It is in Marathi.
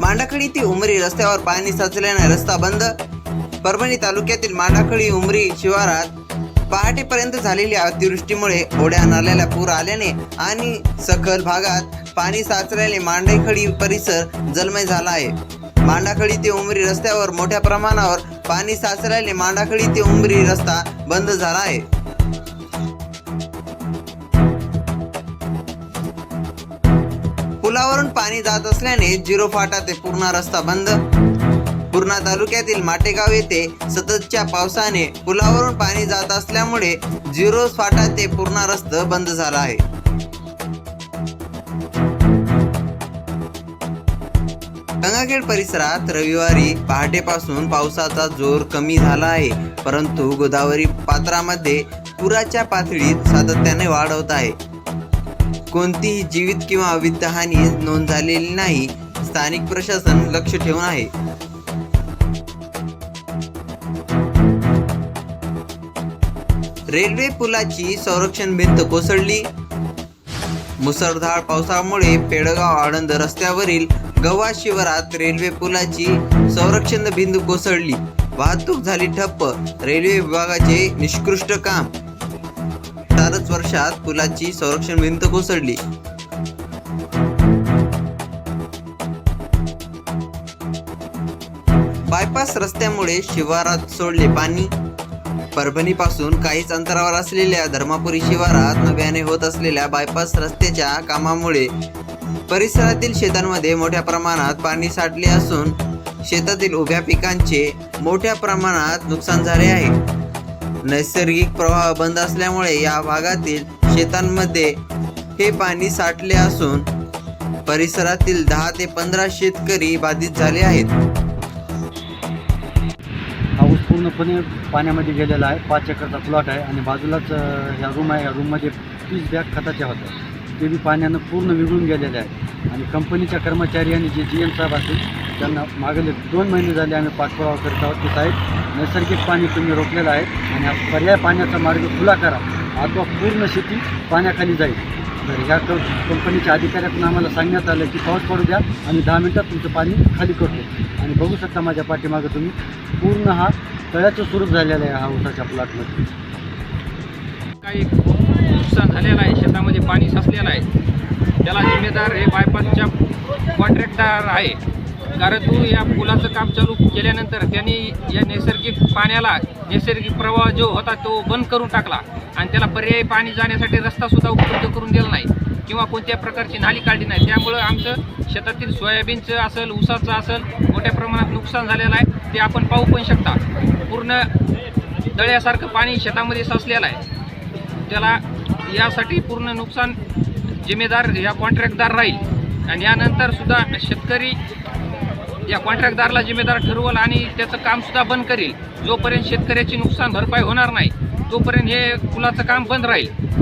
मांडाखळी ते उमरी रस्त्यावर पाणी साचल्याने रस्ता बंद. परभणी तालुक्यातील मांडाखळी उमरी शिवारात पहाटेपर्यंत झालेल्या अतिवृष्टीमुळे ओढ्या नाल्याला पूर आल्याने आणि सखल भागात पाणी साचल्याने मांडाखळी परिसर जलमय झाला आहे. मांडाखळी ते उमरी रस्त्यावर मोठ्या प्रमाणावर पाणी साचल्याने मांडाखळी ते उमरी रस्ता बंद झाला आहे. पुलावरून पाणी जात असल्याने जिरो फाटा ते पूर्णा रस्ता बंद. पूर्णा तालुक्यातील माटेगाव येथे सततच्या पावसाने पुलावरून पाणी जात असल्यामुळे झिरो फाटा ते पूर्णा रस्ता बंद झाला आहे. गंगाखेड परिसरात रविवारी पहाटेपासून पावसाचा जोर कमी झाला आहे. परंतु गोदावरी पात्रामध्ये पुराच्या पातळीत सातत्याने वाढ होत आहे. कोणतीही जीवित किंवा वित्तहानी नोंद झालेली नाही स्थानिक प्रशासन लक्ष ठेवून आहे. रेल्वे पुलाची संरक्षण भिंत कोसळली. मुसळधार पावसामुळे पेडगाव आळंद रस्त्यावरील गव्हा शिवारात रेल्वे पुलाची संरक्षण भिंत कोसळली. वाहतूक झाली ठप्प रेल्वे विभागाचे निष्कृष्ट काम चारच वर्षात पुलाची संरक्षण भिंत कोसळली. बायपास रस्त्यामुळे शिवारात सोडले पाणी. परभणीपासून काहीच अंतरावर असलेल्या धर्मापुरी शिवारात नव्याने होत असलेल्या बायपास रस्त्याच्या कामामुळे परिसरातील शेतांमध्ये मोठ्या प्रमाणात पाणी साठले असून शेतातील उभ्या पिकांचे मोठ्या प्रमाणात नुकसान झाले आहे. नैसर्गिक प्रवाह बंद असल्यामुळे या भागातील शेतांमध्ये हे पाणी साठले असून परिसरातील दहा ते पंधरा शेतकरी बाधित झाले आहेत. हा ऊस पूर्णपणे पाण्यामध्ये गेलेला आहे. पाच एकरचा प्लॉट आहे आणि बाजूलाच ह्या रूम आहे. या रूममध्ये तीस बॅग खताच्या होत्या ते बी पाण्यानं पूर्ण विघळून गेलेले आहे आणि कंपनीच्या कर्मचारी आणि जे जी एम साहेब असतील त्यांना मागील दोन महिने झाले आम्ही पाठपुरावा करत आहोत. की साहेब नैसर्गिक पाणी तुम्ही रोखलेलं आहे आणि हा पर्याय पाण्याचा मार्ग खुला करा. अथवा पूर्ण शेती पाण्याखाली जाईल. तर ह्या क कंपनीच्या अधिकाऱ्यातून आम्हाला सांगण्यात आलं की पाऊस पडू द्या आणि दहा मिनटात तुमचं पाणी खाली करतो. आणि बघू शकता माझ्या पाठीमागं तुम्ही पूर्ण हा तळ्याचं स्वरूप झालेलं आहे हा उसाच्या प्लॉटमध्ये. काही नुकसान झालेलं आहे शेतामध्ये पाणी साचलेलं आहे. त्याला जिम्मेदार हे बायपासच्या कॉन्ट्रॅक्टर आहे. कारण तू या पुलाचं काम चालू केल्यानंतर त्यांनी या नैसर्गिक पाण्याला नैसर्गिक प्रवाह जो होता तो बंद करून टाकला. आणि त्याला पर्यायी पाणी जाण्यासाठी रस्तासुद्धा उपलब्ध करून दिला नाही किंवा कोणत्या प्रकारची नाली काढली नाही. त्यामुळं आमचं शेतातील सोयाबीनचं असेल ऊसाचं असेल मोठ्या प्रमाणात नुकसान झालेलं आहे. ते आपण पाहू पण शकता. पूर्ण दळ्यासारखं पाणी शेतामध्ये साचलेलं आहे. त्याला यासाठी पूर्ण नुकसान जिम्मेदार या कॉन्ट्रॅक्टदार राहील. आणि यानंतर सुद्धा शेतकरी या कॉन्ट्रॅक्टदारला जिम्मेदार ठरवल आणि त्याचं कामसुद्धा बंद करेल. जोपर्यंत शेतकऱ्याची नुकसान भरपाई होणार नाही तोपर्यंत हे पुलाचं काम बंद राहील.